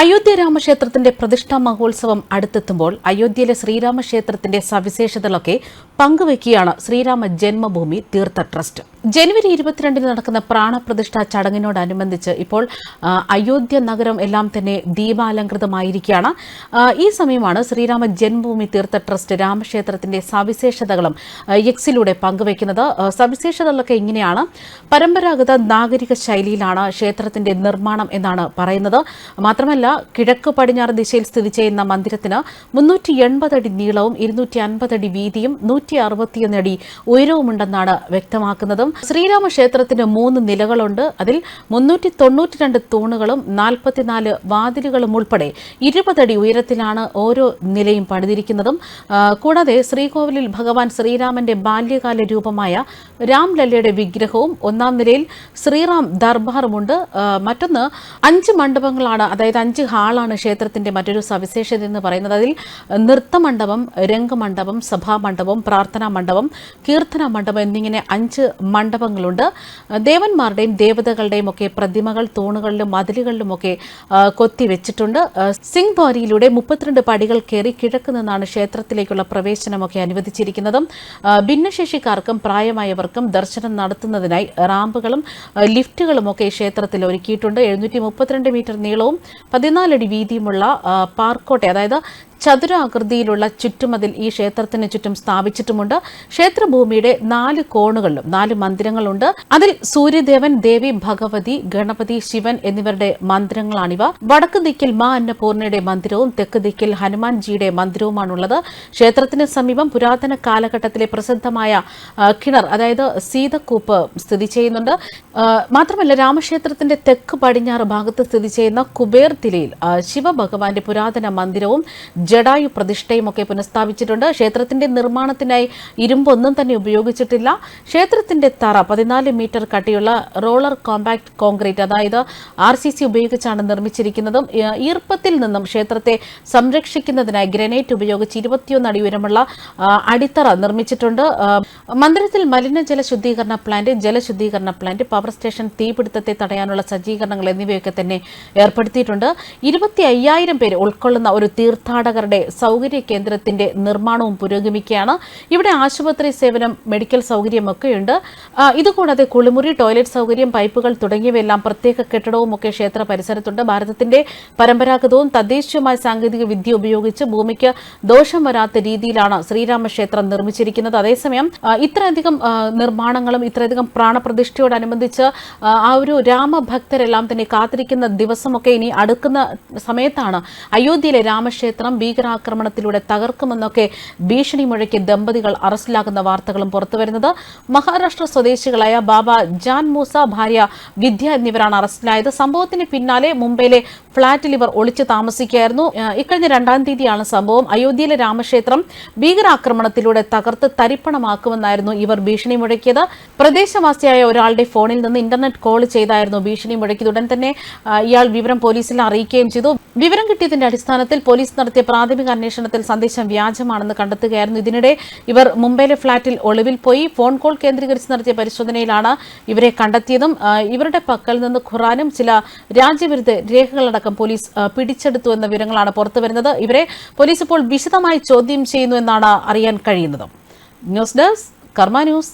അയോധ്യ രാമക്ഷേത്രത്തിന്റെ പ്രതിഷ്ഠാ മഹോത്സവം അടുത്തെത്തുമ്പോൾ അയോധ്യയിലെ ശ്രീരാമക്ഷേത്രത്തിന്റെ സവിശേഷതകളൊക്കെ പങ്കുവയ്ക്കുകയാണ് ശ്രീരാമ ജന്മഭൂമി തീർത്ഥ ട്രസ്റ്റ്. ജനുവരി ഇരുപത്തിരണ്ടിന് നടക്കുന്ന പ്രാണപ്രതിഷ്ഠ ചടങ്ങിനോടനുബന്ധിച്ച് ഇപ്പോൾ അയോധ്യ നഗരം എല്ലാം തന്നെ ദീപാലങ്കൃതമായിരിക്കുകയാണ് ആ, ഈ സമയമാണ് ശ്രീരാമ ജന്മഭൂമി തീർത്ഥ ട്രസ്റ്റ് രാമക്ഷേത്രത്തിന്റെ സവിശേഷതകളും എക്സിലൂടെ പങ്കുവയ്ക്കുന്നത്. സവിശേഷതകളൊക്കെ ഇങ്ങനെയാണ്. പരമ്പരാഗത നാഗരിക ശൈലിയിലാണ് ക്ഷേത്രത്തിന്റെ നിർമ്മാണം എന്നാണ് പറയുന്നത്. മാത്രമല്ല കിഴക്ക് പടിഞ്ഞാറ് ദിശയിൽ സ്ഥിതി ചെയ്യുന്ന മന്ദിരത്തിന് മുന്നൂറ്റി എൺപതടി നീളവും ഇരുന്നൂറ്റി അൻപതടി വീതിയും നൂറ്റി അറുപത്തിയൊന്ന് അടി ഉയരവുമുണ്ടെന്നാണ് വ്യക്തമാക്കുന്നതും. ശ്രീരാമ ക്ഷേത്രത്തിന് മൂന്ന് നിലകളുണ്ട്. അതിൽ മുന്നൂറ്റി തൊണ്ണൂറ്റി രണ്ട് തൂണുകളും നാൽപ്പത്തിനാല് വാതിലുകളും ഉൾപ്പെടെ ഇരുപതടി ഉയരത്തിലാണ് ഓരോ നിലയും പണിതിരിക്കുന്നതും. കൂടാതെ ശ്രീകോവിലിൽ ഭഗവാൻ ശ്രീരാമന്റെ ബാല്യകാല രൂപമായ രാംലല്ലയുടെ വിഗ്രഹവും ഒന്നാം നിലയിൽ ശ്രീറാം ദർബാറുമുണ്ട്. മറ്റൊന്ന് അഞ്ച് മണ്ഡപങ്ങളാണ് അതായത് അഞ്ച് ഹാളാണ് ക്ഷേത്രത്തിന്റെ മറ്റൊരു സവിശേഷത എന്ന് പറയുന്നത്. അതിൽ നൃത്തമണ്ഡപം രംഗമണ്ഡപം സഭാമണ്ഡപം പ്രാർത്ഥനാ മണ്ഡപം കീർത്തന മണ്ഡപം എന്നിങ്ങനെ അഞ്ച് മണ്ഡപങ്ങളുണ്ട്. ദേവന്മാരുടെയും ദേവതകളുടെയും ഒക്കെ പ്രതിമകൾ തൂണുകളിലും മതിലുകളിലുമൊക്കെ കൊത്തിവെച്ചിട്ടുണ്ട് സിംഗ് ദ്വാരിയിലൂടെ മുപ്പത്തിരണ്ട് പടികൾ കയറി കിഴക്ക് നിന്നാണ് ക്ഷേത്രത്തിലേക്കുള്ള പ്രവേശനമൊക്കെ അനുവദിച്ചിരിക്കുന്നതും. ഭിന്നശേഷിക്കാർക്കും പ്രായമായവർക്കും ദർശനം നടത്തുന്നതിനായി റാമ്പുകളും ലിഫ്റ്റുകളുമൊക്കെ ക്ഷേത്രത്തിൽ ഒരുക്കിയിട്ടുണ്ട്. എഴുന്നൂറ്റി മുപ്പത്തിരണ്ട് മീറ്റർ നീളവും പതിനാലടി വീതിയുമുള്ള പാർക്കോട്ടെ അതായത് ചതുരാകൃതിയിലുള്ള ചുറ്റുമതിൽ ഈ ക്ഷേത്രത്തിന് ചുറ്റും സ്ഥാപിച്ചിട്ടുമുണ്ട്. ക്ഷേത്രഭൂമിയുടെ നാല് കോണുകളിലും നാല് മന്ദിരങ്ങളുണ്ട്. അതിൽ സൂര്യദേവൻ ദേവി ഭഗവതി ഗണപതി ശിവൻ എന്നിവരുടെ മന്ദിരങ്ങളാണിവ. വടക്ക് ദിക്കിൽ മാ അന്നപൂർണയുടെ മന്ദിരവും തെക്ക് ദിക്കിൽ ഹനുമാൻജിയുടെ മന്ദിരവുമാണുള്ളത്. ക്ഷേത്രത്തിന് സമീപം പുരാതന കാലഘട്ടത്തിലെ പ്രസിദ്ധമായ കിണർ അതായത് സീതക്കൂപ്പ് സ്ഥിതി ചെയ്യുന്നുണ്ട്. മാത്രമല്ല രാമക്ഷേത്രത്തിന്റെ തെക്ക് പടിഞ്ഞാറ് ഭാഗത്ത് സ്ഥിതി ചെയ്യുന്ന കുബേർ തിലയിൽ ശിവഭഗവാന്റെ പുരാതന മന്ദിരവും ജഡായു പ്രതിഷ്ഠയുമൊക്കെ പുനഃസ്ഥാപിച്ചിട്ടുണ്ട്. ക്ഷേത്രത്തിന്റെ നിർമ്മാണത്തിനായി ഇരുമ്പൊന്നും തന്നെ ഉപയോഗിച്ചിട്ടില്ല. ക്ഷേത്രത്തിന്റെ തറ പതിനാല് മീറ്റർ കട്ടിയുള്ള റോളർ കോമ്പാക്ട് കോൺക്രീറ്റ് അതായത് ആർ സി സി ഉപയോഗിച്ചാണ് നിർമ്മിച്ചിരിക്കുന്നതും. ഈർപ്പത്തിൽ നിന്നും ക്ഷേത്രത്തെ സംരക്ഷിക്കുന്നതിനായി ഗ്രനൈറ്റ് ഉപയോഗിച്ച് ഇരുപത്തിയൊന്ന് അടി ഉയരമുള്ള അടിത്തറ നിർമ്മിച്ചിട്ടുണ്ട്. മന്ദിരത്തിൽ മലിനജല ശുദ്ധീകരണ പ്ലാന്റ് ജലശുദ്ധീകരണ പ്ലാന്റ് പവർ സ്റ്റേഷൻ തീപിടുത്തത്തെ തടയാനുള്ള സജ്ജീകരണങ്ങൾ എന്നിവയൊക്കെ തന്നെ ഏർപ്പെടുത്തിയിട്ടുണ്ട്. ഇരുപത്തി അയ്യായിരം പേര് ഉൾക്കൊള്ളുന്ന ഒരു തീർത്ഥാടകരുടെ സൗകര്യ കേന്ദ്രത്തിന്റെ നിർമ്മാണവും പുരോഗമിക്കുകയാണ്. ഇവിടെ ആശുപത്രി സേവനം മെഡിക്കൽ സൗകര്യമൊക്കെയുണ്ട്. ഇതുകൂടാതെ കുളിമുറി ടോയ്ലറ്റ് സൗകര്യം പൈപ്പുകൾ തുടങ്ങിയവയെല്ലാം പ്രത്യേക കെട്ടിടവും ഒക്കെ ക്ഷേത്ര പരിസരത്തുണ്ട്. ഭാരതത്തിന്റെ പരമ്പരാഗതവും തദ്ദേശീയമായ സാങ്കേതിക വിദ്യ ഉപയോഗിച്ച് ഭൂമിക്ക് ദോഷം വരാത്ത രീതിയിലാണ് ശ്രീരാമക്ഷേത്രം നിർമ്മിച്ചിരിക്കുന്നത്. അതേസമയം ഇത്രയധികം നിർമ്മാണങ്ങളും ഇത്രയധികം പ്രാണപ്രതിഷ്ഠയോടനുബന്ധിച്ച് ആ, ഒരു രാമഭക്തരെല്ലാം തന്നെ കാത്തിരിക്കുന്ന ദിവസമൊക്കെ ഇനി അടുക്കുന്ന സമയത്താണ് അയോധ്യയിലെ രാമക്ഷേത്രം ഭീകരാക്രമണത്തിലൂടെ തകർക്കുമെന്നൊക്കെ ഭീഷണി മുഴക്കി ദമ്പതികൾ അറസ്റ്റിലാകുന്ന വാർത്തകളും പുറത്തുവരുന്നത്. മഹാരാഷ്ട്ര സ്വദേശികളായ ബാബ ജാൻ മൂസ ഭാര്യ വിദ്യ എന്നിവരാണ് അറസ്റ്റിലായത്. സംഭവത്തിന് പിന്നാലെ മുംബൈയിലെ ഫ്ളാറ്റിൽ ഇവർ ഒളിച്ചു താമസിക്കുകയായിരുന്നു. ഇക്കഴിഞ്ഞ രണ്ടാം തീയതിയാണ് സംഭവം. അയോധ്യയിലെ രാമക്ഷേത്രം ഭീകരാക്രമണത്തിലൂടെ തകർത്ത് തരിപ്പണമാക്കുമെന്നായിരുന്നു ഇവർ ഭീഷണി മുഴക്കിയത്. പ്രദേശവാസിയായ ഒരാളുടെ ഫോണിൽ നിന്ന് ഇന്റർനെറ്റ് കോൾ ചെയ്തായിരുന്നു ഭീഷണി മുഴക്കിയത്. ഉടൻ തന്നെ ഇയാൾ വിവരം പോലീസിൽ അറിയിക്കുകയും ചെയ്തു. വിവരം കിട്ടിയതിന്റെ അടിസ്ഥാനത്തിൽ പോലീസ് നടത്തിയ പ്രാഥമിക അന്വേഷണത്തിൽ സന്ദേശം വ്യാജമാണെന്ന് കണ്ടെത്തുകയായിരുന്നു. ഇതിനിടെ ഇവർ മുംബൈയിലെ ഫ്ളാറ്റിൽ ഒളിവിൽ പോയി ഫോൺ കോൾ കേന്ദ്രീകരിച്ച് നടത്തിയ പരിശോധനയിലാണ് ഇവരെ കണ്ടെത്തിയതും ഇവരുടെ പക്കൽ നിന്ന് ഖുറാനും ചില രാജ്യവിരുദ്ധ രേഖകളടക്കം പോലീസ് പിടിച്ചെടുത്തു എന്ന വിവരങ്ങളാണ് പുറത്തുവരുന്നത് ഇവരെ പോലീസ് ഇപ്പോൾ വിശദമായി ചോദ്യം ചെയ്യുന്നു എന്നാണ് അറിയാൻ കഴിയുന്നത്. News desk Karma news.